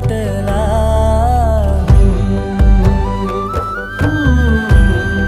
காட்டலா